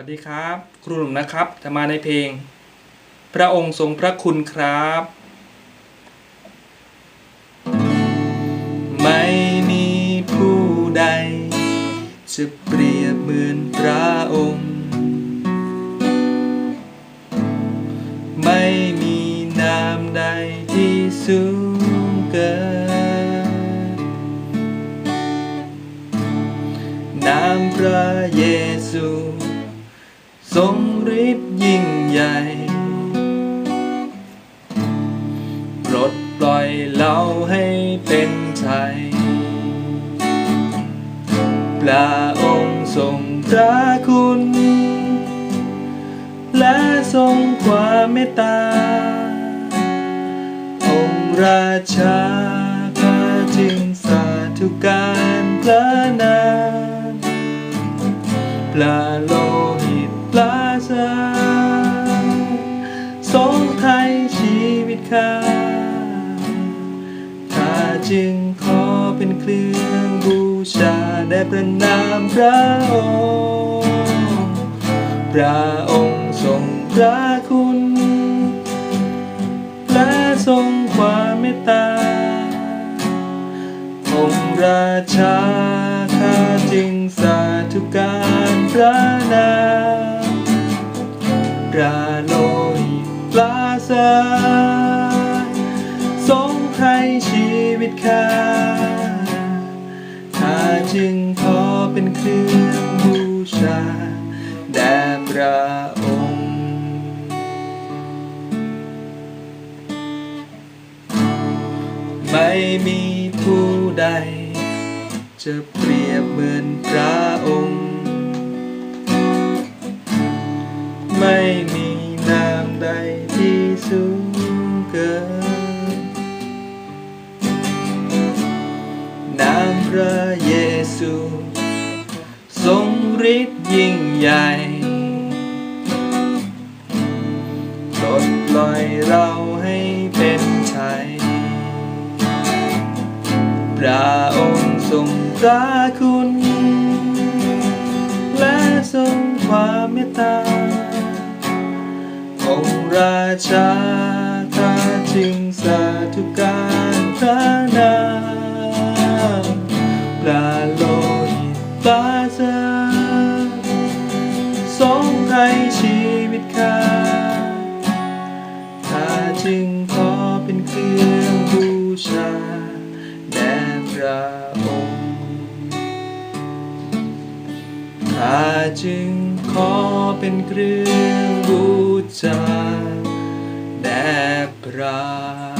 วัสดีครับ ครูหนุ่มนะครับจะมาในเพลง พระองค์ทรงพระคุณครับ ไม่มีผู้ใด จะเปรียบเหมือนพระองค์ ไม่มีนามใดที่สูงเกินนามพระเยซู ทรงฤทธิ์ยิ่งใหญ่ปลดปล่อยเราให้เป็นไทยพระองค์ทรงพระคุณ และทรงความเมตตา องค์ราชาข้าจึงสาธุการพระนามพระโล ชีวิตข้าข้าจึงขอเป็นเครื่องบูชาได้ประนามพระองค์พระองค์ทรงพระคุณ และทรงความเมตตาองค์ราชาข้าจึงสาธุการพระนามพระโลหิตปลาสา วิตข้าข้าจึงขอเป็นเครื่องบูชา แด่พระองค์ ไม่มีผู้ใด จะเปรียบเหมือนพระองค์ ระเยซู ทรงฤทธิ์ยิ่งใหญ่ปลดปล่อยเราให้เป็นไทยพระองค์ทรงพระคุณ และทรงความเมตตา องค์ราชาข้าจึงสาธุการพระาศทรงไทยชีวิตข้าข้าจึงขอเป็นเครื่องบูชาแด่พระองค์ข้าจึงขอเป็นเครื่องบูชาแด่พระ